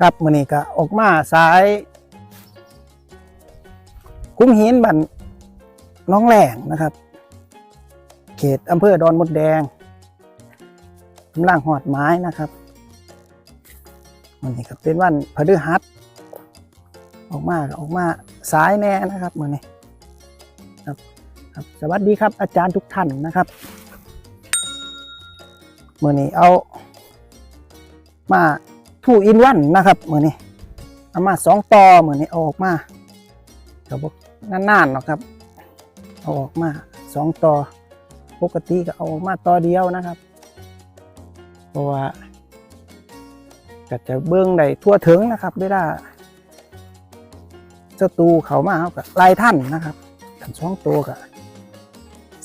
ครับมือนี้ก็ออกมาสาย คุ้มหินบันน้องแหลงนะครับ เขตอำเภอดอนมดแดงกำลังหอดไม้นะครับมือนี้ก็เป็นวันพฤหัสออกมาก็ออกมาสายแน่นะครับมือนี้ครับครับ สวัสดีครับ อาจารย์ทุกท่านนะครับมือนี้เอามา ทูอินวันนะครับมือนี้เอามาสองต่อมือนี้เอาออกมาก็บอกนานๆหรอกครับเอาออกมาสองต่อปกติก็เอาออกมาต่อเดียวนะครับเพราะว่าก็จะเบื้องได้ทั่วถึงนะครับเวลาศัตรูเขามาเขาก็ไล่ท่านนะครับทั้งสองตัวก็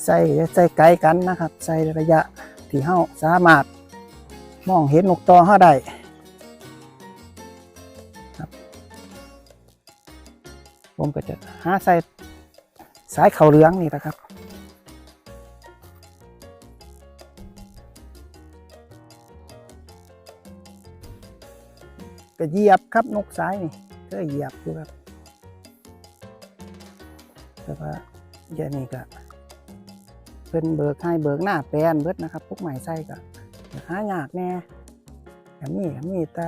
ใส่ใส่ไกลกันนะครับ ใส่ระยะที่เฮาสามารถมองเห็นนกต่อเขาได้ ผมก็จะหาใส่สายเขาเหลืองนี่นะครับ ก็เหยียบครับนกสายนี่ก็เหยียบอยู่ครับ แต่ว่าอย่างนี้ก็เป็นเบิกให้เบิกหน้าแปลนเบิดนะครับพวกใหม่ใส่ก็หายากแน่แต่มีมีแต่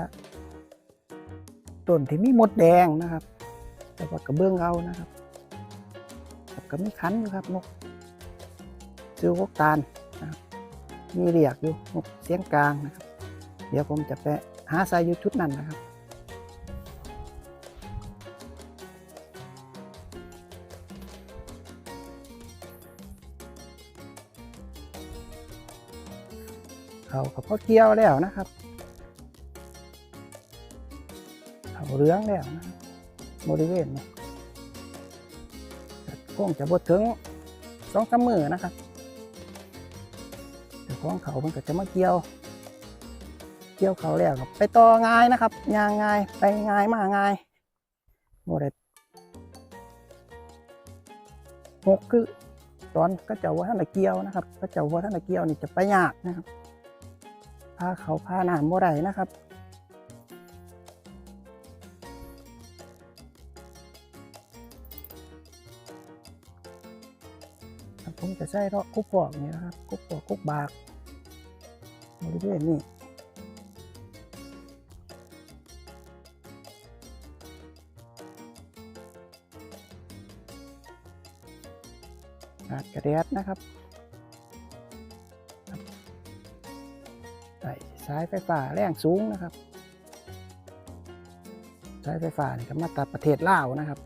ต้นที่มีมดแดงนะครับ แต่ว่ากระเบื้องเอานะครับแล้วก็ไมีคันครับนกซื้อวกตาลนะครับมีเรียกอยู่นกเสียงกลางนะครับ เดี๋ยวผมจะไปหาใส่อยู่ชุดนั้นนะครับเขากับพ่อเกี่ยวแล้วนะครับ เขาเรืองแล้วนะครับ บริเวณนี้คงจะบดถึงสองสามมือนะครับแต่ของเขามันก็จะมาเกี่ยว เกี่ยวเขาแล้วก็ไปต่อง่ายนะครับยางง่ายไปง่ายมาง่ายโมเดหกคือตอนก็จะว่าท่านละเกียวนะครับก็จะว่าท่านละเกียวนี่จะไปยากนะครับพาเขาพาหนามบ่ได้นะครับ ครับผมจะใช้เลาะกุ๊กปอกนี่นะครับกุ๊กปอกกุ๊กบากบริเวณนี้ขาดกระเดียดนะครับใส่สายไฟฟ้าแรงสูงนะครับ สายไฟฟ้านี่ก็มาตัดประเทศลาวนะครับ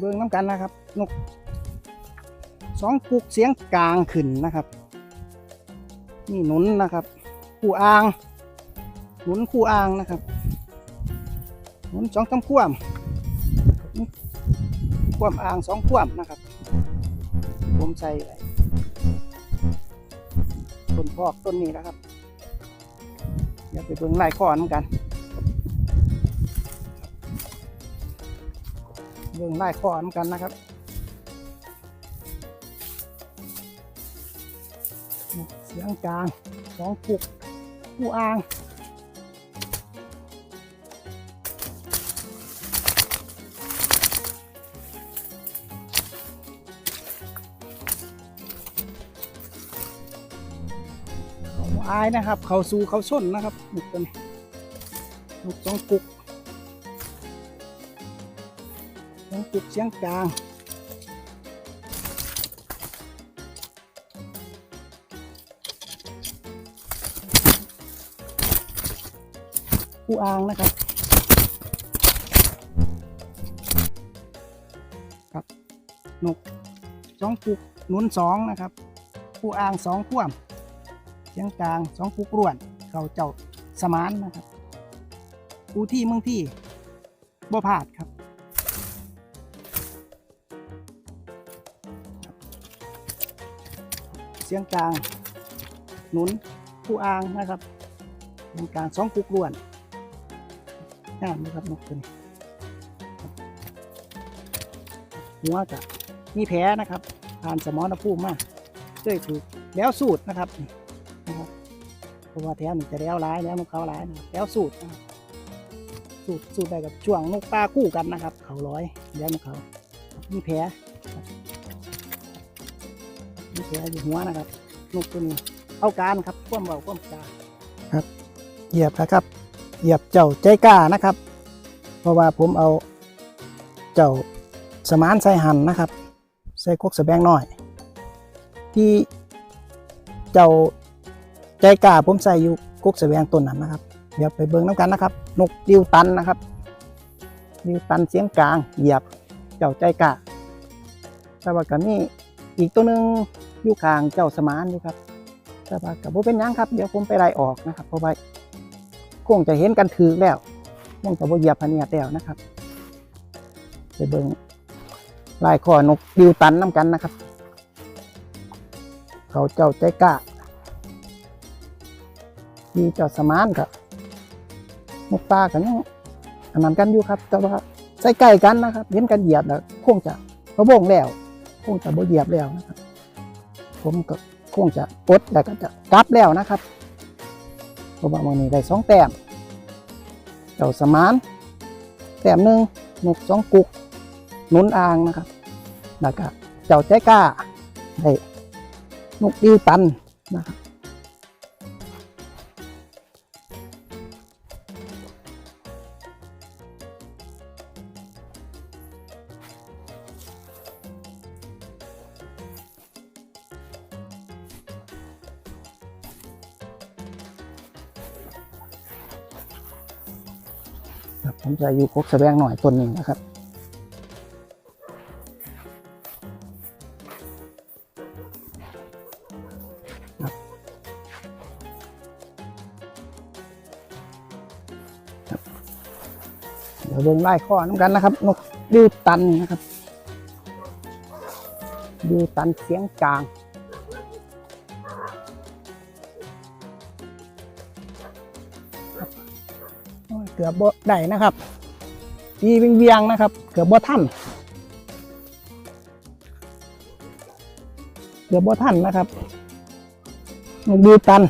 เบิ่งน้ำกันนะครับ นกสองปุกเสียงกลางขึ้นนะครับนี่หนุนนะครับคู่อ่าง หนุนคู่อ่างนะครับ หนุนสองตำข่วมข่วมอ่างสองข่วมนะครับ ผมใส่ไต้นพอกต้นนี้นะครับเดี๋ยวไปเบิ่งลายข้อน้ำกัน เบิ่งไล่ข้อน้ำกันนะครับเสียงกลางสองปุกผู้อ่างเขาอายนะครับ เขาสู่เขาส้นนะครับหนุกตัวนี้หนุกสองปุก สียงจุดเสียงกลางผู้อ่างนะครับครับนกสองปุกหนุนสองนะครับผู้อ่างสองพ่วมเสียงกลางสองปุกร่วนเขาเจ้าสมานนะครับอูที่เมืองที่บ่พลาดครับ สียงกลาง หนุนผู้อ่างนะครับเสียงกลางสองกุกล้วนงามนะครับนกตัวนี้หัวกะมีแผลนะครับผ่านสมรภูมิมาเคยถูกแล้วสูตรนะครับนะครับเพราะว่าแถวนี้จะแล้วร้ายแล้วนกเขาร้ายนะแล้วสูตรสูตรสูตรได้กับช่วงนกปลาคู่กันนะครับ เขาร้อยแล้วนกเขามีแผล นี่แผลอยู่หัวนะครับนกตัวนี้เอาการครับคว่ำเบาคว่ำกาครับ เหยียบนะครับเหยียบเจ้าใจกล้านะครับ เพราะว่าผมเอาเจ้าสมานใส่หันนะครับ ใส่กกสะแบงหน่อย ที่เจ้าใจกล้าผมใส่อยู่กกสะแบงต้นนั้นนะครับ เดี๋ยวไปเบิ่งน้ำกันนะครับ นกดิวตันนะครับดิวตันเสียงกลางเหยียบเจ้าใจกล้าแต่ว่าก็มีอีกตัวหนึ่ง อยู่ข้างเจ้าสมานอยู่ครับแต่ว่ากับเป็นยังครับ เดี๋ยวผมไปไล่ออกนะครับเพราะว่าคงจะเห็นกันถือแล้วคงจะบ่เหยียบพเนียดแล้วนะครับ ไปเบิ่งลายคอนกดิวตันน้ำกันนะครับ เขาเจ้าใจกล้ามีเจ้าสมานกับนกปลากันยังอันนั้นกันอยู่ครับ แต่ว่าใส่ใกล้กันนะครับ เห็นกันเหยียบแล้วคงจะพะวงแล้ว คงจะบ่เหยียบแล้วนะครับ ผมก็คงจะปดแล้วก็จะกลับแล้วนะครับเพราะว่ามันนี้ได้สองแต้มเจ้าสมานแต้มหนึ่งนกสองกุกนุนอ่างนะครับแล้วก็เจ้าใจกล้าได้นกดิวตันนะครับ จะอยู่คกแสดงหน่อยต้นหนึ่งนะครับเดี๋ยวเบิ่งไล่ข้อน้ำกันนะครับ นกดิวตันนะครับดิวตันเสียงกลาง กือบบ่ได้นะครับตีเวียงๆนะครับ เกือบบ่ทันเกือบบ่ทันนะครับนกดิวตัน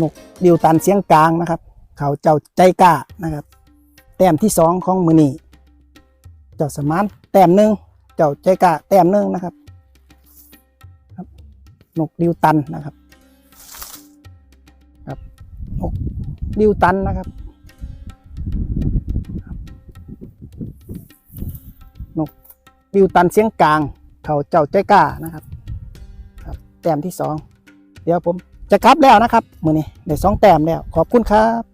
นกดิวตันเสียงกลางนะครับ เขาเจ้าใจกล้านะครับ แต้มที่สองของมือนี เจ้าสมานแต้มหนึ่งเจ้าใจกล้าแต้มหนึ่งนะครับครับนกดิวตันนะครับครับนกดิวตันนะครับนกดิวตันเสียงกลาง เขาเจ้าใจก้านะครับครับแต้มที่สองเดี๋ยวผมจะกลับแล้วนะครับมือนี้ได้สองแต้มแล้วขอบคุณครับ